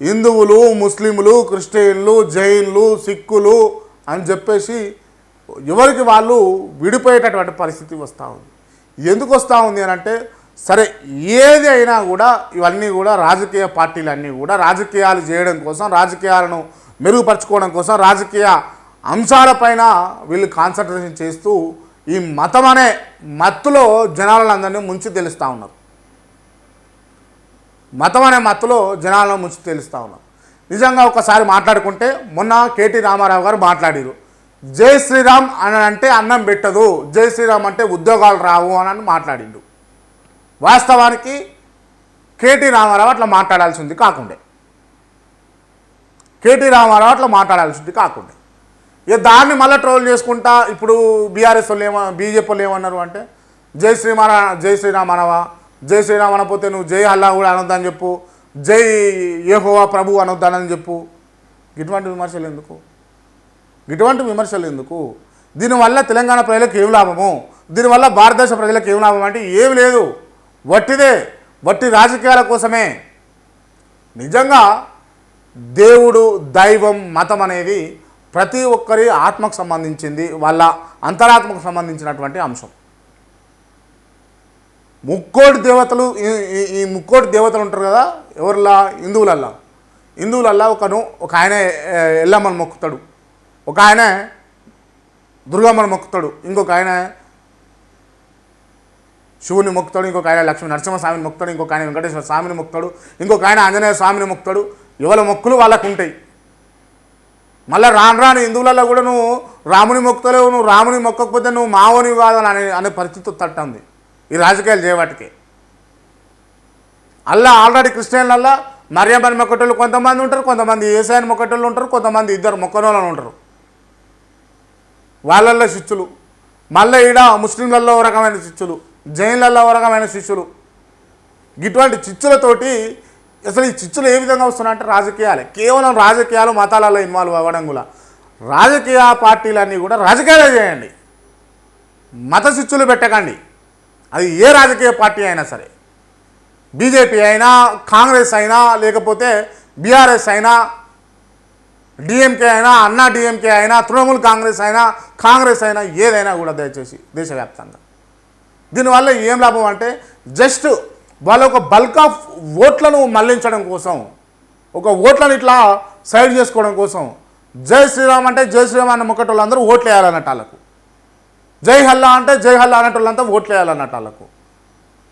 హిందువులు ముస్లింలు క్రిస్టియన్లు జైన్లు సిక్కులు అని చెప్పేసి ఎవరికి వాళ్ళు విడిపోయేటటువంటి పరిస్థితి వస్తూ ఉంది. ఎందుకు వస్తూ ఉంది అని అంటే సరే ఏది అయినా కూడా ఇవన్నీ కూడా రాజకీయ పార్టీలన్నీ కూడా రాజకీయాలు చేయడం కోసం రాజకీయాలను మెరుగుపరచుకోవడం కోసం రాజకీయ అంశాలపైన వీళ్ళు కాన్సన్ట్రేషన్ చేస్తూ ఈ మతం అనే మత్తులో జనాలందరినీ ముంచి తెలుస్తూ ఉన్నారు. మతం అనే మత్తులో జనాలను ముంచి తెలుస్తూ ఉన్నాం. నిజంగా ఒకసారి మాట్లాడుకుంటే మొన్న కేటీ రామారావు గారు మాట్లాడారు. జై శ్రీరామ్ అని అంటే అన్నం పెట్టదు జై శ్రీరామ్ అంటే ఉద్యోగాలు రావు అని అని మాట్లాడిండు. వాస్తవానికి కేటీ రామారావు అట్లా మాట్లాడాల్సింది కాకుండే. కేటీ రామారావు అట్లా మాట్లాడాల్సింది కాకుండే. ఇక దాన్ని మళ్ళీ ట్రోల్ చేసుకుంటా ఇప్పుడు బీఆర్ఎస్ వాళ్ళు ఏమ బీజేపీ వాళ్ళు ఏమన్నారు అంటే జై శ్రీమారా జై శ్రీరామ్ అనవా జై శ్రీరామ్ అనపోతే నువ్వు జై అల్లా కూడా అనొద్దని చెప్పు. జై యెహోవా ప్రభు అనొద్దానని చెప్పు. ఇటువంటి విమర్శలు ఎందుకు? ఇటువంటి విమర్శలు ఎందుకు? దీనివల్ల తెలంగాణ ప్రజలకు ఏం లాభము? దీనివల్ల భారతదేశ ప్రజలకు ఏం లాభం అంటే ఏమి లేదు. వట్టిదే. వట్టి రాజకీయాల కోసమే. నిజంగా దేవుడు దైవం మతం అనేది ప్రతి ఒక్కరి ఆత్మకు సంబంధించింది వాళ్ళ అంతరాత్మకు సంబంధించినటువంటి అంశం. ముక్కోటి దేవతలు ఈ- ఈ- ముక్కోటి దేవతలు ఉంటారు కదా ఎవరిలా? హిందువులల్లా. హిందువులల్లా ఒకను ఒక ఆయన ఎల్లమ్మని మొక్కుతాడు. ఒక ఆయన దుర్గమ్మని మొక్కుతాడు. ఇంకొక ఆయన శివుని మొక్కుతాడు. ఇంకొక ఆయన లక్ష్మీ నరసింహస్వామిని మొక్కుతాడు. ఇంకొక ఆయన వెంకటేశ్వర స్వామిని మొక్కుతాడు. ఇంకొక ఆయన ఆంజనేయ స్వామిని మొక్కుతాడు. ఎవరి మొక్కులు వాళ్ళకు ఉంటాయి మళ్ళీ రాను రాను హిందువులలో కూడా నువ్వు రాముని మొక్కుతలేవు నువ్వు రాముని మొక్కకపోతే నువ్వు మావోని కాదని అనే అనే పరిస్థితి తట్టుంది ఈ రాజకీయాలు చేయవాటికి అల్లా ఆల్రెడీ క్రిస్టియన్లల్లా మరియమ్మని మొక్కటోళ్ళు కొంతమంది ఉంటారు కొంతమంది ఏసాయని మొక్కటోళ్ళు ఉంటారు కొంతమంది ఇద్దరు మొక్కనోళ్ళని ఉంటారు. వాళ్ళల్లో శిష్యులు మళ్ళీ ఈడ ముస్లింలలో ఓ రకమైన శిష్యులు జైన్లలో ఓ రకమైన శిష్యులు ఇటువంటి చిచ్చులతోటి అసలు ఈ చిచ్చులు ఏ విధంగా వస్తున్నాయంటే రాజకీయాలే. కేవలం రాజకీయాలు మతాలలో ఇన్వాల్వ్ అవ్వడం కూడా. రాజకీయ పార్టీలన్నీ కూడా రాజకీయాలే చేయండి. మత చిచ్చులు పెట్టకండి. అది ఏ రాజకీయ పార్టీ అయినా సరే బీజేపీ అయినా కాంగ్రెస్ అయినా లేకపోతే బీఆర్ఎస్ అయినా డిఎంకే అయినా అన్నా డిఎంకే అయినా తృణమూల్ కాంగ్రెస్ అయినా కాంగ్రెస్ అయినా ఏదైనా కూడా దయచేసి దేశవ్యాప్తంగా. దీనివల్ల ఏం లాభం అంటే జస్ట్ వాళ్ళ ఒక బల్క్ ఆఫ్ ఓట్లను మళ్ళించడం కోసం ఒక ఓట్లను ఇట్లా సైడ్ చేసుకోవడం కోసం జై శ్రీరామ్ అంటే జై శ్రీరామ్ అన్న ముక్కటి వాళ్ళందరూ ఓట్లు వేయాలన్నట్టు వాళ్ళకు. జై హల్లా అంటే జై హల్లా అన్నట్టు వాళ్ళంతా ఓట్లు వేయాలన్నట్టు వాళ్ళకు.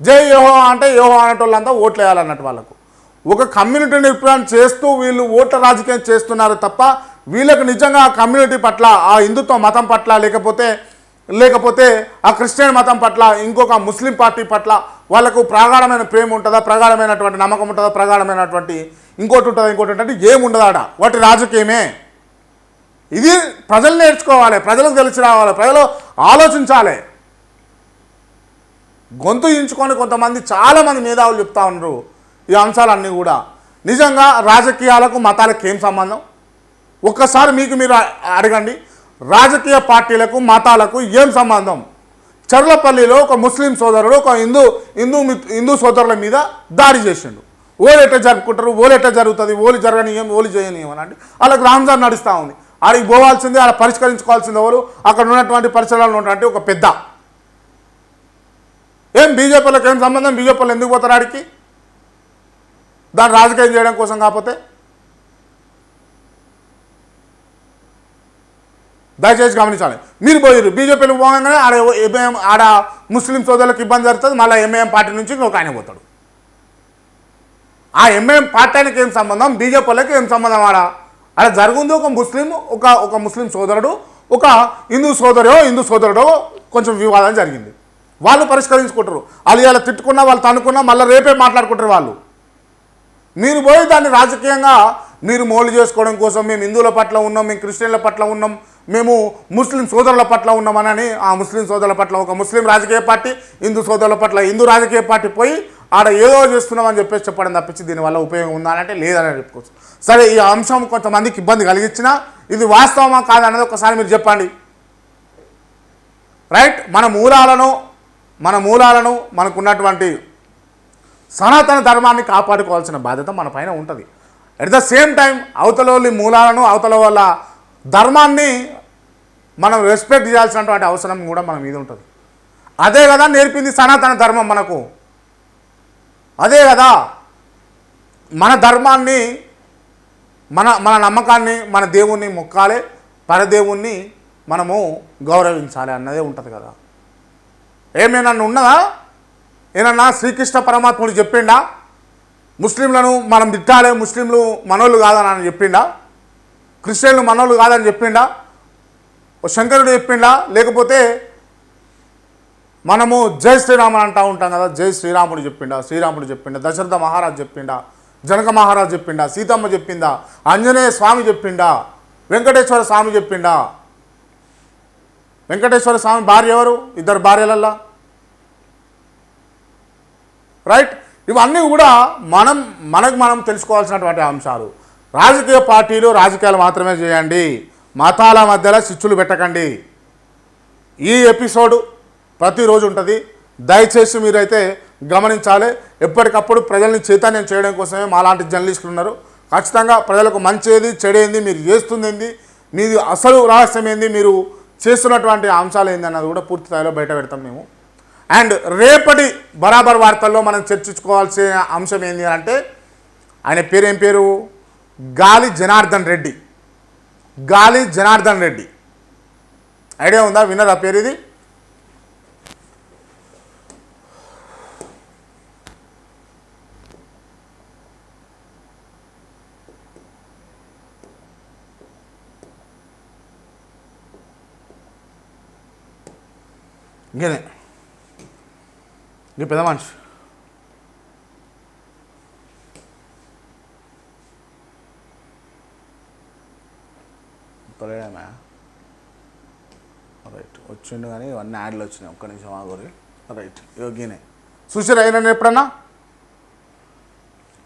జై యోహో అంటే యోహో అనేటోళ్ళంతా ఓట్లు వేయాలన్నట్టు వాళ్ళకు. ఒక కమ్యూనిటీని రిప్రజెంట్ చేస్తూ వీళ్ళు ఓట్ల రాజకీయం చేస్తున్నారు తప్ప వీళ్ళకు నిజంగా ఆ కమ్యూనిటీ పట్ల ఆ హిందుత్వ మతం పట్ల లేకపోతే లేకపోతే ఆ క్రిస్టియన్ మతం పట్ల ఇంకొక ముస్లిం పార్టీ పట్ల వాళ్ళకు ప్రగాఢమైన ప్రేమ ఉంటుందా ప్రగాఢమైనటువంటి నమ్మకం ఉంటుందా ప్రగాఢమైనటువంటి ఇంకోటి ఉంటుందా ఇంకోటి ఉంటుంది వాటి రాజకీయమే. ఇది ప్రజలు నేర్చుకోవాలి ప్రజలకు తెలిసి రావాలి ప్రజలు ఆలోచించాలి. గొంతు ఇంచుకొని కొంతమంది చాలామంది మేధావులు చెప్తా ఉన్నారు ఈ అంశాలన్నీ కూడా. నిజంగా రాజకీయాలకు మతాలకు ఏం సంబంధం? ఒక్కసారి మీకు మీరు అడగండి. రాజకీయ పార్టీలకు మతాలకు ఏం సంబంధం? చర్లపల్లిలో ఒక ముస్లిం సోదరుడు ఒక హిందూ హిందూ హిందూ సోదరుల మీద దాడి చేసిండు. ఓలు ఎట్లా జరుపుకుంటారు? ఓలు ఎట్లా జరుగుతుంది? ఓలు జరగనీయం ఓలు చేయని అని అంటే వాళ్ళకి రంజాన్ నడుస్తూ ఉంది. ఆడికి పోవాల్సింది ఆడ పరిష్కరించుకోవాల్సింది ఎవరు? అక్కడ ఉన్నటువంటి పరిసరాలు ఉన్నటువంటి ఒక పెద్ద. ఏం బీజేపీలకు ఏం సంబంధం? బీజేపీలు ఎందుకు పోతారు ఆడికి? దాన్ని రాజకీయం చేయడం కోసం కాకపోతే? దయచేసి గమనించాలి. మీరు పోయారు బీజేపీలకు పోగానే ఆడ ఎంఏఎం ఆడ ముస్లిం సోదరులకు ఇబ్బంది జరుగుతుంది మళ్ళీ ఎంఏఎం పార్టీ నుంచి ఒక ఆయన పోతాడు. ఆ ఎంఏఎం పార్టీకి ఏం సంబంధం? బీజేపీలకు ఏం సంబంధం ఆడ? అలా జరుగుంది ఒక ముస్లిం ఒక ఒక ముస్లిం సోదరుడు ఒక హిందూ సోదరుడో హిందూ సోదరుడో కొంచెం వివాదం జరిగింది. వాళ్ళు పరిష్కరించుకుంటారు. వాళ్ళు ఇలా తిట్టుకున్నా వాళ్ళు తనుకున్నా మళ్ళీ రేపే మాట్లాడుకుంటారు వాళ్ళు. మీరు పోయి దాన్ని రాజకీయంగా మీరు మోలు చేసుకోవడం కోసం మేము హిందువుల పట్ల ఉన్నాం మేము క్రిస్టియన్ల పట్ల ఉన్నాం మేము ముస్లిం సోదరుల పట్ల ఉన్నామనని ఆ ముస్లిం సోదరుల పట్ల ఒక ముస్లిం రాజకీయ పార్టీ హిందూ సోదరుల పట్ల హిందూ రాజకీయ పార్టీ పోయి ఆడ ఏదో చేస్తున్నామని చెప్పేసి చెప్పడం తప్పించి దీనివల్ల ఉపయోగం ఉందా అంటే లేదని చెప్పుకోవచ్చు. సరే ఈ అంశం కొంతమందికి ఇబ్బంది కలిగించినా ఇది వాస్తవమా కాదన్నది ఒకసారి మీరు చెప్పండి. రైట్? మన మూలాలను మన మూలాలను మనకున్నటువంటి సనాతన ధర్మాన్ని కాపాడుకోవాల్సిన బాధ్యత మన పైన ఉంటుంది. ఎట్ ద సేమ్ టైం అవతల మూలాలను అవతల వాళ్ళ ధర్మాన్ని మనం రెస్పెక్ట్ చేయాల్సినటువంటి అవసరం కూడా మన మీద ఉంటుంది. అదే కదా నేర్పింది సనాతన ధర్మం మనకు. అదే కదా మన ధర్మాన్ని మన మన నమ్మకాన్ని మన దేవుణ్ణి మొక్కాలి పరదేవుణ్ణి మనము గౌరవించాలి అన్నదే ఉంటుంది కదా. ఏమైనా ఉన్నదా? ఏమన్నా శ్రీకృష్ణ పరమాత్ముడు చెప్పిండా? ముస్లింలను మనం తిట్టాలి ముస్లింలు మనోళ్ళు కాదని అని చెప్పిండా? క్రిస్టియన్లు మనోళ్ళు కాదని చెప్పిండా? ఓ శంకరుడు చెప్పిండా? లేకపోతే మనము జై శ్రీరామ్ అంటూ ఉంటాం కదా జై శ్రీరాముడు చెప్పిండా శ్రీరాముడు చెప్పిండా దశరథ మహారాజ్ చెప్పిండా జనక మహారాజ్ చెప్పిండా సీతమ్మ చెప్పిందా ఆంజనేయ స్వామి చెప్పిండా వెంకటేశ్వర స్వామి చెప్పిండా? వెంకటేశ్వర స్వామి భార్య ఎవరు? ఇద్దరు భార్యలల్లా? రైట్? ఇవన్నీ కూడా మనం మనకు మనం తెలుసుకోవాల్సినటువంటి అంశాలు. రాజకీయ పార్టీలు రాజకీయాలు మాత్రమే చేయండి. మతాల మధ్యలో చిచ్చులు పెట్టకండి. ఈ ఎపిసోడ్ ప్రతిరోజు ఉంటుంది. దయచేసి మీరైతే గమనించాలి. ఎప్పటికప్పుడు ప్రజల్ని చైతన్యం చేయడం కోసమే మాలాంటి జర్నలిస్టులు ఉన్నారు. ఖచ్చితంగా ప్రజలకు మంచేది చెడేంది మీరు చేస్తుంది ఏంది మీది అసలు రహస్యం ఏంది మీరు చేస్తున్నటువంటి అంశాలు ఏంది అన్నది కూడా పూర్తి స్థాయిలో బయట పెడతాం మేము. అండ్ రేపటి బరాబర్ వార్తల్లో మనం చర్చించుకోవాల్సిన అంశం ఏంటి అంటే ఆయన పేరు ఏం పేరు? గాలి జనార్దన్ రెడ్డి. గాలి జనార్దన్ రెడ్డి. ఐడియా ఉందా? విన్నరా పేరు ఇది? ఇంకేనే నీ పెద్ద మనిషి తొలగామా రైట్ వచ్చిండు కానీ ఇవన్నీ యాడ్లు వచ్చినాయి. ఒక్క నిమిషం ఆగోరి రైట్. యోగినే. చూసిరా ఈయన ఎప్పుడన్నా?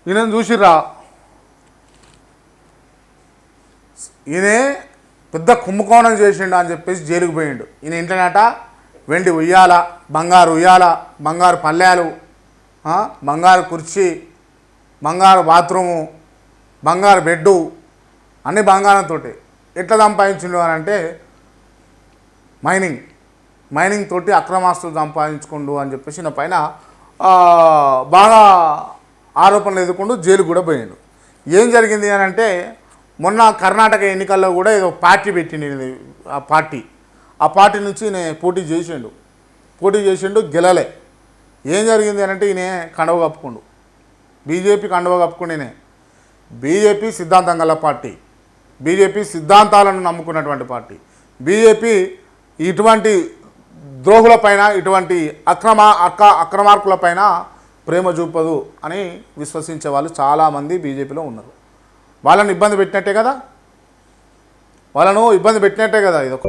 ఈయన చూసిర్రా? ఈయనే పెద్ద కుంభకోణం చేసిండు అని చెప్పేసి జైలుకు పోయిండు. ఈయన ఇంటనట వెండి ఉయ్యాల బంగారు ఉయ్యాల బంగారు పల్లెలు బంగారు కుర్చీ బంగారు బాత్రూము బంగారు బెడ్డు అన్ని బంగారంతో ఎట్లా సంపాదించిండు అని అంటే మైనింగ్. మైనింగ్ తోటి అక్రమాస్తులు సంపాదించుకుండు అని చెప్పేసి నా పైన బాగా ఆరోపణలు ఎదుర్కొండు జైలు కూడా పోయిండు. ఏం జరిగింది అని అంటే మొన్న కర్ణాటక ఎన్నికల్లో కూడా ఏదో పార్టీ పెట్టింది ఆ పార్టీ. ఆ పార్టీ నుంచి ఈయన పోటీ చేసిండు. పోటీ చేసిండు గెలలే. ఏం జరిగింది అని అంటే ఈయన కండవ కప్పుకుండు. బీజేపీ కండవ కప్పుకుండేనే బీజేపీ సిద్ధాంతం గల పార్టీ. బీజేపీ సిద్ధాంతాలను నమ్ముకున్నటువంటి పార్టీ. బీజేపీ ఇటువంటి ద్రోహులపైన ఇటువంటి అక్రమ అక్క అక్రమార్కులపైన ప్రేమ చూపదు అని విశ్వసించే వాళ్ళు చాలామంది బీజేపీలో ఉన్నారు. వాళ్ళని ఇబ్బంది పెట్టినట్టే కదా? వాళ్ళను ఇబ్బంది పెట్టినట్టే కదా ఇదొక